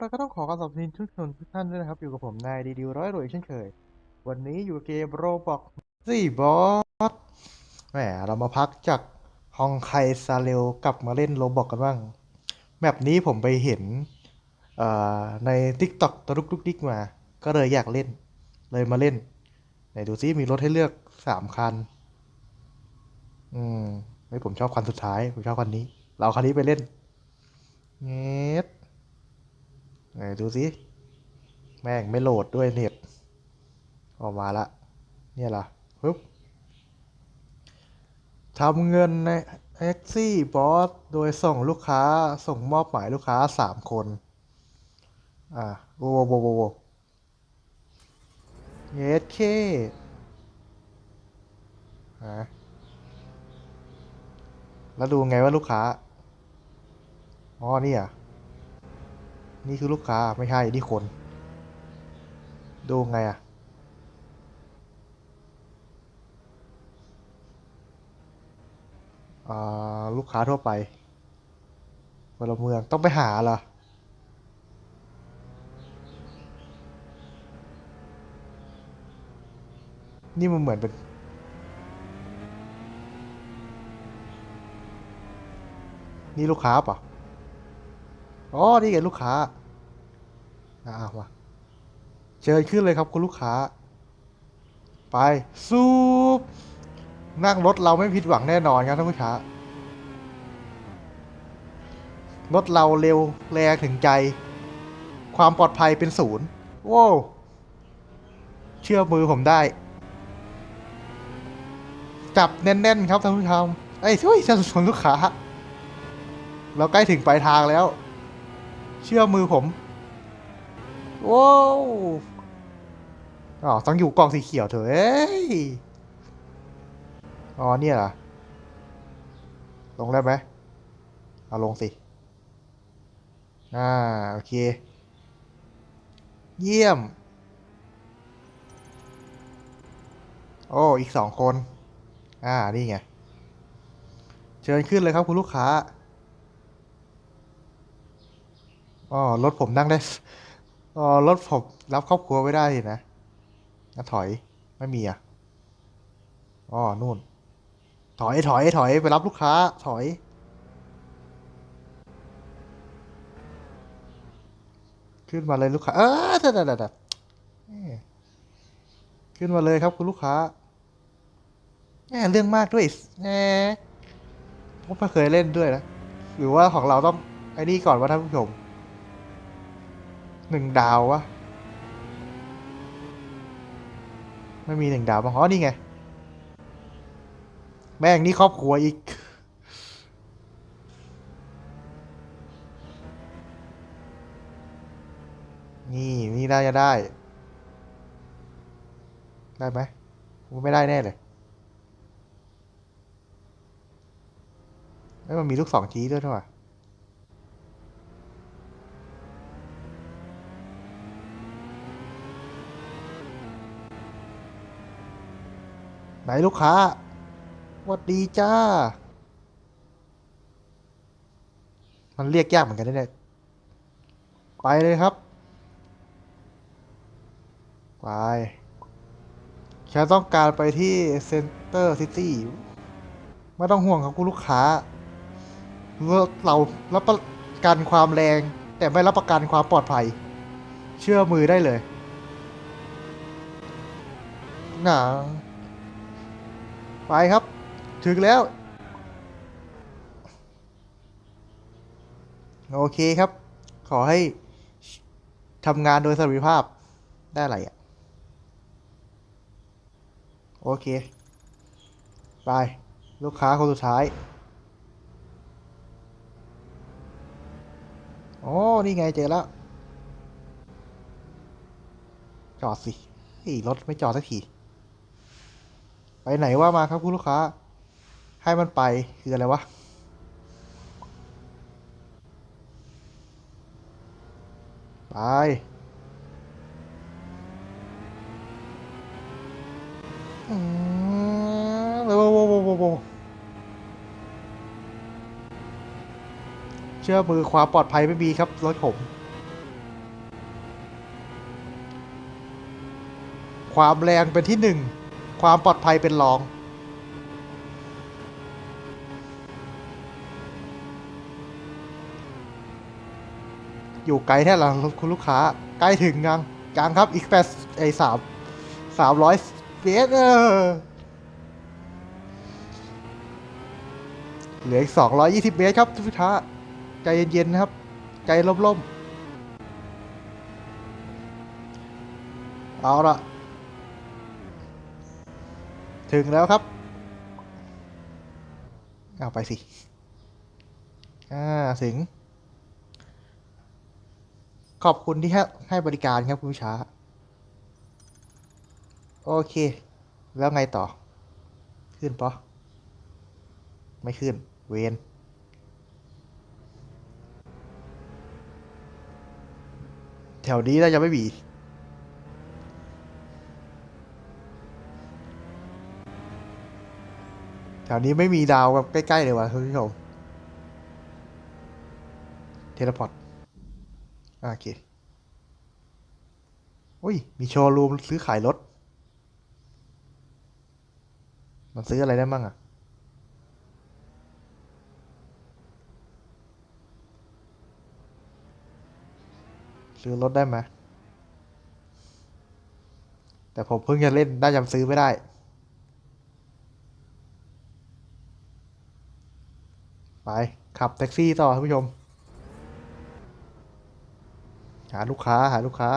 เราก็ต้องขอขอบคุณทุกคนทุกท่านด้วยนะครับ อยู่กับผมนายดีดิวร้อยรวยเช่นเคย วันนี้อยู่เกมโรบอกสี่บอสแหมเรามาพักจากฮองไคซาเรลกลับมาเล่นโรบอกกันบ้าง แมปนี้ผมไปเห็นใน TikTok ตะลุกลุกดิกมา ก็เลยอยากเล่น เลยมาเล่น ไหนดูซิมีรถให้เลือกสามคัน อืมไม่ผมชอบคันสุดท้าย ผมชอบคันนี้ เราคันนี้ไปเล่นเงี้ย ไหนดูสิแม่งไม่โหลดด้วยเน็ตออกมาละเนี่ยล่ะปึ๊บทำเงินใน e x i b o s โดยส่งลูกค้าส่งมอบหมายลูกค้าสามคน อ่าโวโวโวโวเยสเคฮะแล้วดูไงว่าลูกค้า อ๋อ นี่อะ นี่คือลูกค้าไม่ใช่นี่คน ดูไงอะอ่าลูกค้าทั่วไปพลเมืองต้องไปหาเหรอนี่มันเหมือนเป็น นี่ลูกค้าป่ะ อ๋อนี่ไงลูกค้าอ่ามาเชิญขึ้นเลยครับคุณลูกค้า ไปซูปนั่งรถเราไม่ผิดหวังแน่นอนครับท่านผู้ค้ารถเราเร็วแรงถึงใจ ความปลอดภัยเป็นศูนย์ว้าวเชื่อมือผมได้ จับแน่นๆครับท่านผู้ชมไอ้ยช่วยจะสนลูกค้า เราใกล้ถึงปลายทางแล้ว เชื่อมือผมว้าวอ๋อต้องอยู่กล่องสีเขียวเถอะเอ้ยอ๋อเนี่ยเหรอลงได้ไหมเอาลงสิ อ่า โอเค เยี่ยม โอ้ อีกสองคน อ่า นี่ไง เชิญขึ้นเลยครับคุณลูกค้า อ๋อรถผมนั่งได้อ๋อรถผมรับครอบครัวไม่ได้นะงั้นถอยไม่มีอะอ๋อนู่น ถอยถอยถอยไปรับลูกค้า ถอย ขึ้นมาเลยลูกค้า เออเด็ดเด็ดขึ้นมาเลยครับคุณลูกค้าแหมเรื่องมากด้วยแหมผมไม่เคยเล่นด้วยนะ หรือว่าของเราต้องไอ้นี่ก่อนว่าท่านผู้ชม หนึ่งดาววะไม่มีหนึ่งดาวบ้างอ๋อนี่ไง แม่งนี่ครอบครัวอีก นี่ นี่น่าจะได้ ได้ไหมไม่ได้แน่เลยไม่มันมีลูกสองชี้ด้วยด้วยว่ะ ไหนลูกค้าวัดดีจ้า มันเรียกยากเหมือนกันเนี่ยไปเลยครับ ไปฉันต้องการไปที่เซ็นเตอร์ซิตี้ไม่ต้องห่วงครับคุณลูกค้า เรารับประกันความแรง แต่ไม่รับประกันความปลอดภัย เชื่อมือได้เลยหนา ไปครับ ถึงแล้ว โอเคครับ ขอให้ทำงานโดยสวิภาพได้อะไรอะ โอเค ไป ลูกค้าคนสุดท้ายโอ้นี่ไงเจอแล้ว จอดสิรถไม่จอดสักที ไปไหนว่ามาครับคุณลูกค้า ให้มันไปคืออะไรวะ ไปเชื่อมือความปลอดภัยไม่มีครับ รถผม ความแรงเป็นที่หนึ่ง ความปลอดภัยเป็นรอง อยู่ไกลแท้หลังคุณลูกค้า ใกล้ถึงยังยังครับอีกแปดไอสามสามร้อยเมตรเออเหลืออีกสองร้อยยี่สิบเมตรครับทุกท่าใจเย็นๆนะครับ ใจล่มๆ เอาละ ถึงแล้วครับ เอาไปสิ อ่า ถึง ขอบคุณที่ให้ให้บริการครับคุณช้า โอเค แล้วไงต่อ ขึ้นปะไม่ขึ้น เวนแถวนี้น่าจะไม่มี แถวนี้ไม่มีดาวแบบใกล้ ๆ เลยว่ะคุณผู้ชมเทเลพอร์ตโอเคอุ้ย มีโชว์รูมซื้อขายรถ มันซื้ออะไรได้บ้างอะซื้อรถได้ไหมแต่ผมเพิ่งจะเล่น น่าจะซื้อไม่ได้ ไป ขับแท็กซี่ต่อท่านผู้ชม หาลูกค้าหาลูกค้า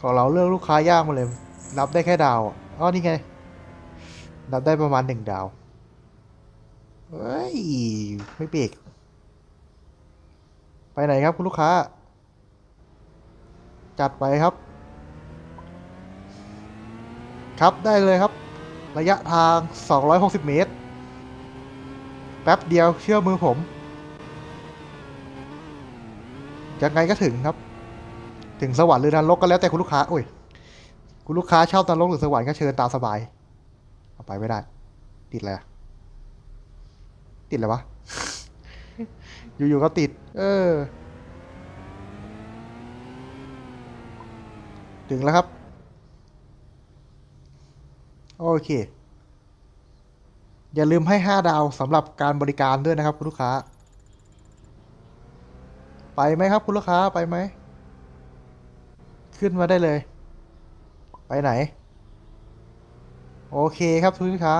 ของเราเลือกลูกค้ายากมาเลย นับได้แค่ดาวอ๋อนี่ไง นับได้ประมาณหนึ่งดาว เฮ้ย ไม่เบรกไปไหนครับคุณลูกค้า จัดไปครับ ครับได้เลยครับ ระยะทาง 260 เมตร ป๊บเดียวเชื่อมือผม ยังไงก็ถึงครับ ถึงสวรรค์หรือนรกก็แล้วแต่คุณลูกค้าโอ้ยคุณลูกค้าชอบนรกหรือสวรรค์ก็เชิญตามสบายเอาไปไม่ได้ ติดอะไรติดอะไรวะ อยู่ๆก็ติด เออ ถึงแล้วครับ โอเค อย่าลืมให้ 5 ดาวสำหรับการบริการด้วยนะครับคุณลูกค้า ไปไหมครับคุณลูกค้าไปไหม ขึ้นมาได้เลย ไปไหน โอเคครับคุณลูกค้า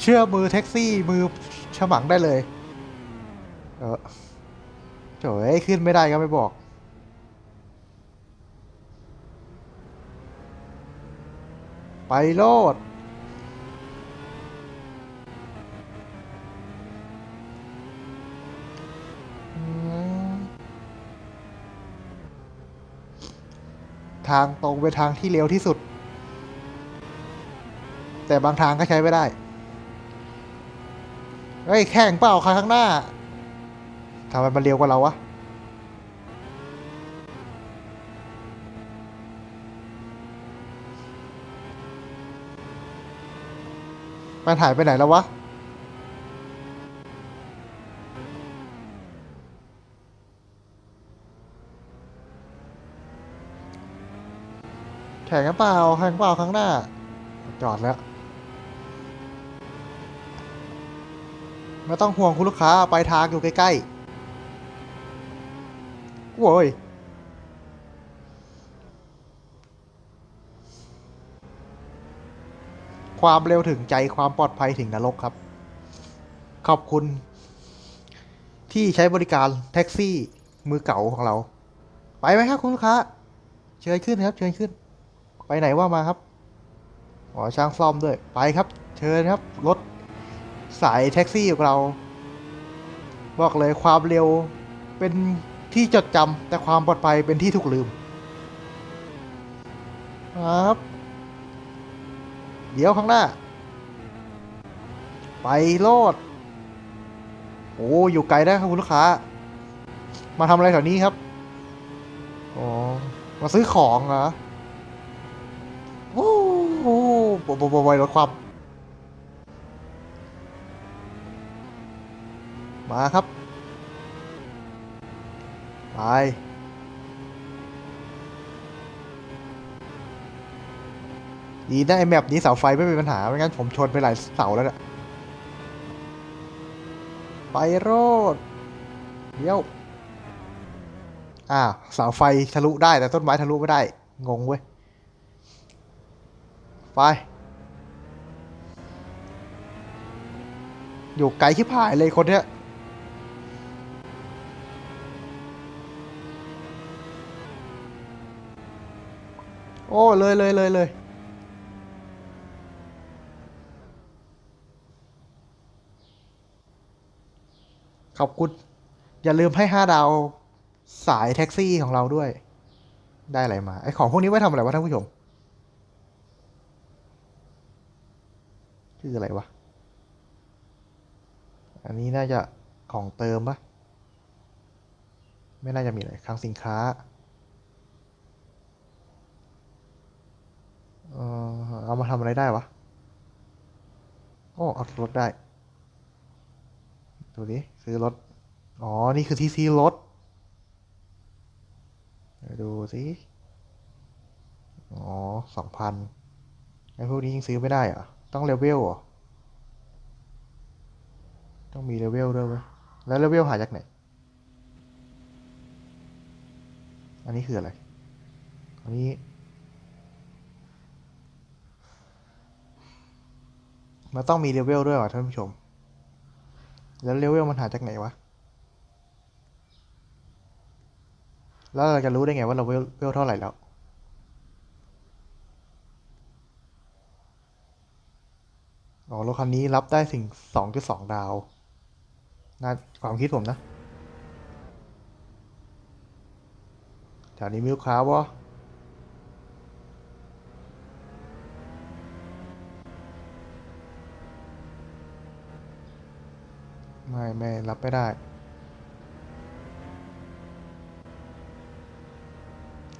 เชื่อมือแท็กซี่มือฉมังได้เลย เออโถ่เอ้ยขึ้นไม่ได้ก็ไม่บอกไปโลด ทางตรงเป็นทางที่เร็วที่สุด แต่บางทางก็ใช้ไม่ได้ เฮ้ย แข่งเปล่าคันข้างหน้าทำไมมันเร็วกว่าเราวะมันหายไปไหนแล้ววะ แข่งกันเปล่าแข่งเปล่าข้งหน้า จอดแล้ว ไม่ต้องห่วงคุณลูกค้าไปทางอยู่ใกล้ๆโว้ยความเร็วถึงใจความปลอดภัยถึงนรกครับ ขอบคุณ ที่ใช้บริการแท็กซี่มือเก่าของเรา ไปไหมครับคุณลูกค้า เชิญขึ้นครับ เชิญขึ้น ไปไหนว่ามาครับอ๋อช่างซ่อมด้วย ไปครับ เชิญครับ รถสายแท็กซี่ของเรา บอกเลยความเร็วเป็นที่จดจำแต่ความปลอดภัยเป็นที่ถูกลืม ครับ เดี๋ยวข้างหน้า ไปโลด โอ้อยู่ไกลได้ครับคุณลูกค้า มาทำอะไรแถวนี้ครับ อ๋อ มาซื้อของเหรอ บอบอยบอรถความมาครับ ไป ดีนะไอ้แมปนี้เสาไฟไม่เป็นปัญหา ไม่งั้นผมชนไปหลายเสาแล้วนะไปโรดเดี๋ยว อ่าเสาไฟทะลุได้แต่ต้นไม้ทะลุไม่ได้ งงเว้ย ไป อยู่ไกลชิบหายเลยคนเนี้ยโอ้เลยเลยเลยเลยขอบคุณ อย่าลืมให้ห้าดาวสายแท็กซี่ของเราด้วย ได้อะไรมา ไอของพวกนี้ไว้ทำอะไรวะท่านผู้ชมคืออะไรวะ อันนี้น่าจะของเติมปะไม่น่าจะมีอะไรคลังสินค้าเออเอามาทำอะไรได้วะ โอ้เอารถได้ ดูดิซื้อรถ อ๋อ นี่คือที่ซื้อรถเดี๋ยวดูสิ อ๋อสองพันไอ้พวกนี้ยังซื้อไม่ได้เหรอะต้องเลเวลเหรอ ต้องมีเลเวลด้วยไหมแล้วเลเวลหาจากไหน อันนี้คืออะไร อันนี้ มันต้องมีเลเวลด้วยเหรอท่านผู้ชม แล้วเลเวลมันหาจากไหนวะ แล้วเราจะรู้ได้ไงว่าเราเวลเวลเท่าไหร่แล้วอ๋อรถคันนี้รับได้สิ่งสองจุดสองดาว น่าความคิดผมนะแถวนี้มีลูกค้าวะไม่ไม่รับไม่ได้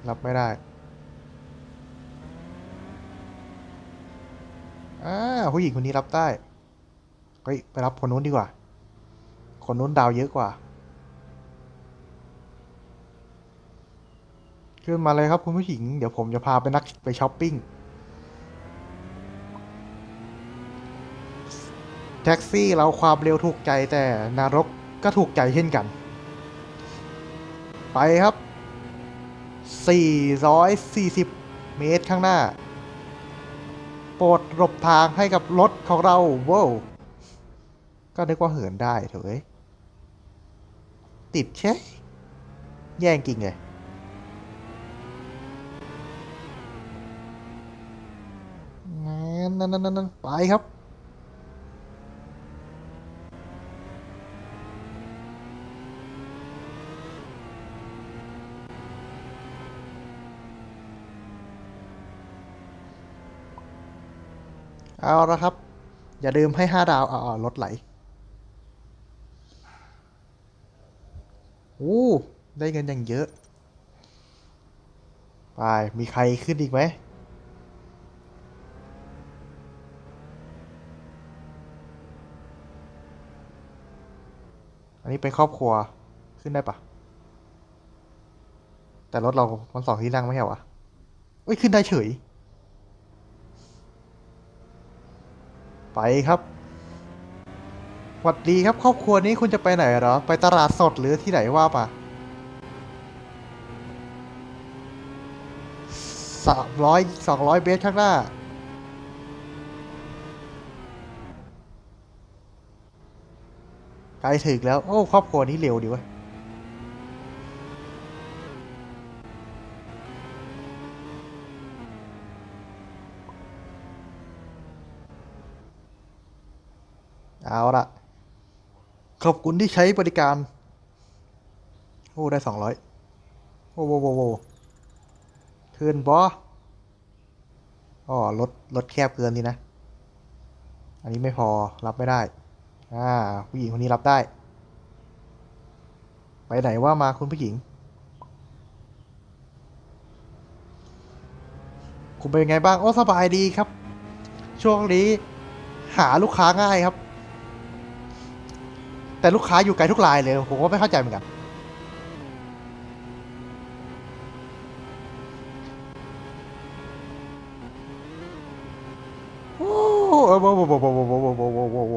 รับไม่ได้ อ่าผู้หญิงคนนี้รับได้ เฮ้ย ไปรับคนนู้นดีกว่า คนนู้นดาวเยอะกว่า ขึ้นมาเลยครับคุณผู้หญิง เดี๋ยวผมจะพาไปนักไปช้อปปิ้ง แท็กซี่เราความเร็วถูกใจแต่นรกก็ถูกใจเช่นกัน ไปครับ 440 เมตรข้างหน้า โปรดหลบทางให้กับรถของเราว้าวก็นึกว่าเหินได้เถอะเอ้ ติดเช่ แย่งกิงเลยนั่นนั่นนั่นไปครับ เอาละครับ อย่าลืมให้ห้าดาวอ่ารถไหล อ้ได้เงินอย่างเยอะ ไป มีใครขึ้นอีกไหม อันนี้เป็นครอบครัวขึ้นได้ปะแต่รถเรา มันสองที่นั่งไม่ใช่เหรอวะเอ้ย ขึ้นได้เฉย ไปครับ หวัดดีครับครอบครัวนี้คุณจะไปไหนเหรอ ไปตลาดสดหรือที่ไหนว่าปะสามร้อยสองร้อยเมตรข้างหน้า ใกล้ถึงแล้ว โอ้ ครอบครัวนี้เร็วดีเว้ยเอาละ ขอบคุณที่ใช้บริการ โอ้ ได้สองร้อยโอ้โวโวโวเทินบออ๋อรถรถแคบเกินนี่นะ อันนี้ไม่พอรับไม่ได้ อ่า ผู้หญิงคนนี้รับได้ ไปไหนว่ามาคุณผู้หญิง คุณเป็นไงบ้าง โอ้ สบายดีครับ ช่วงนี้หาลูกค้าง่ายครับ แต่ลูกค้าอยู่ไกลทุกรายเลย ผมก็ไม่เข้าใจเหมือนกัน โอ้โหโอ้โหโอ้โหโอ้โหโอ้โห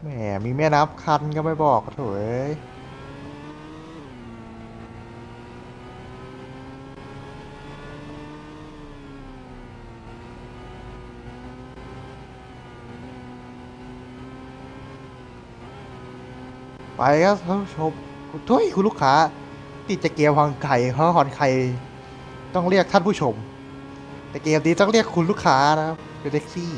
แหมมีแม่น้ำคันก็ไม่บอกโถ่เอ้ย ไปครับท่านผู้ชมทุยคุณลูกค้า ติดจะเกมฮอนไข่เพราะฮอนไข่ต้องเรียกท่านผู้ชม แต่เกมนี้ต้องเรียกคุณลูกค้านะครับเป็นแท็กซี่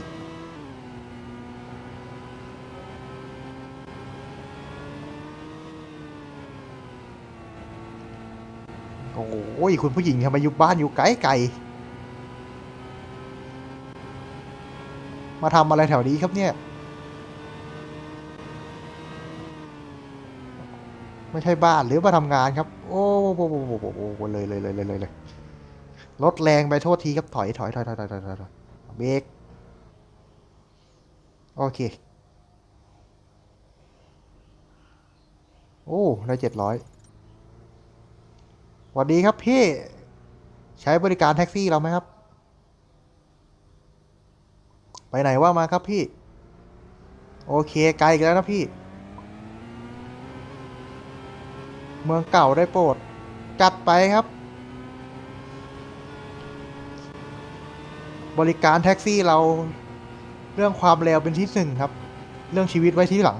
โอ้ยคุณผู้หญิงทำไมอยู่บ้านอยู่ไกลไกลมาทำอะไรแถวนี้ครับเนี่ย ไม่ใช่บ้านหรือมาทำงานครับ โอ้โหเลยเลยเลยเลยเลยเลยรถแรงไปโทษทีครับถอยถอยถอยถอยถอยถอยถอยเบรกโอเค โอ้ได้เจ็ดร้อยสวัสดีครับพี่ ใช้บริการแท็กซี่เราไหมครับ ไปไหนว่ามาครับพี่ โอเคไกลอีกแล้วนะพี่ เมืองเก่าได้โปรด จัดไปครับ บริการแท็กซี่เราเรื่องความเร็วเป็นที่หนึ่งครับ เรื่องชีวิตไว้ที่หลัง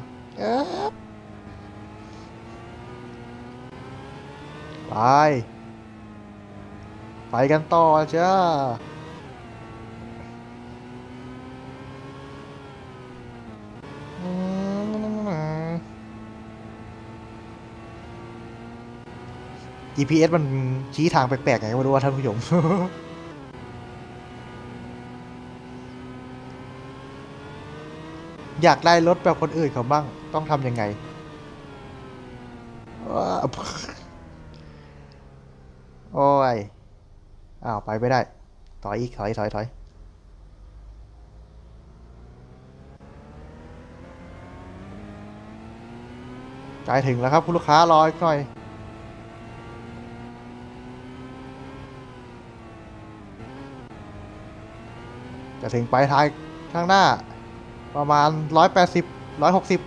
ไป ไปกันต่อจ้า GPS มันชี้ทางแปลกๆไงก็ไม่รู้ว่าท่านผู้ชม อยากได้รถแบบคนอื่นเขาบ้าง ต้องทำยังไง โอ้ย อ้าว ไปไม่ได้ ถอยอีก ถอย ถอย ถอยใกล้ถึงแล้วครับ คุณลูกค้ารออีกหน่อย จะถึงปลายทางข้างหน้า ประมาณร้อยแปดสิบร้อยหกสิบ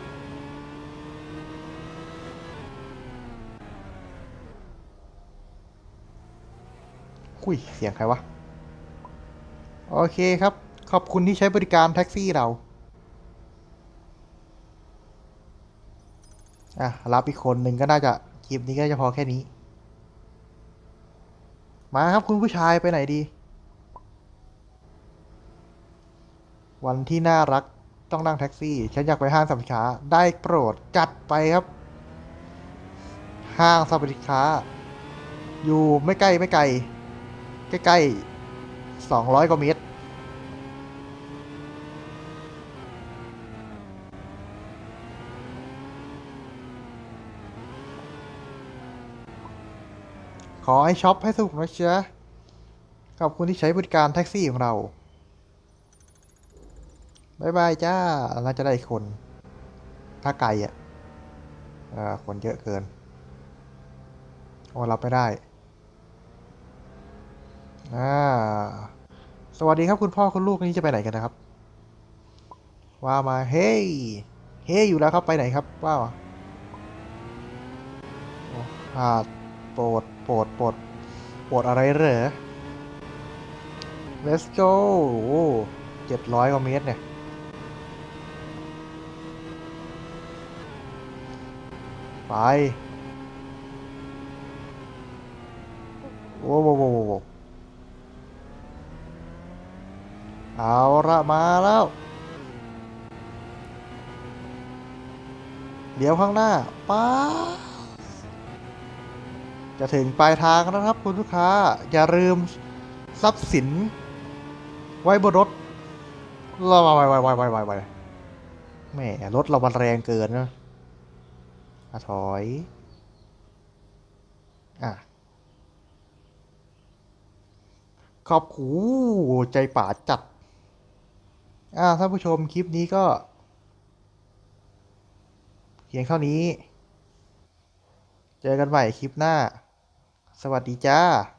คุยเสียงใครวะ โอเคครับ ขอบคุณที่ใช้บริการแท็กซี่เรา อะ รับอีกคนหนึ่งก็น่าจะคลิปนี้ก็จะพอแค่นี้ มาครับคุณผู้ชายไปไหนดี วันที่น่ารักต้องนั่งแท็กซี่ ฉันอยากไปห้างสรรพสินค้า ได้โปรดจัดไปครับ ห้างสรรพสินค้า อยู่ไม่ใกล้ไม่ไกล ใกล้ๆสองร้อยกว่าเมตร ขอให้ช็อปให้สนุกนะจ๊ะขอบคุณที่ใช้บริการแท็กซี่ของเรา บายบายจ้าน่าจะได้คน ถ้าไกลอะคนเยอะเกิน โอ้รับไม่ได้ อ่า สวัสดีครับคุณพ่อคุณลูกนี่จะไปไหนกันนะครับ ว่ามา เฮ้ย เฮ้ยอยู่แล้วครับไปไหนครับว้าวโอ้อ่าโปรดโปรดโปรดโปรดอะไรเหรอ let's go เจ็ดร้อยกว่าเมตรเนี่ย ไปโว้โว้โว้โว้โว้เอาละมาแล้ว เดี๋ยวข้างหน้าป้าจะถึงปลายทางแล้วครับคุณลูกค้า อย่าลืมทรัพย์สิน ไว้บนรถรอไว้ไว้ไว้ไว้ไว้ไว้แหมรถเรามันแรงเกินนะ อะถอย อะขอบคูใจป่าจัด อ่าท่านผู้ชมคลิปนี้ก็เพียงเท่านี้ เจอกันใหม่คลิปหน้า สวัสดีจ้า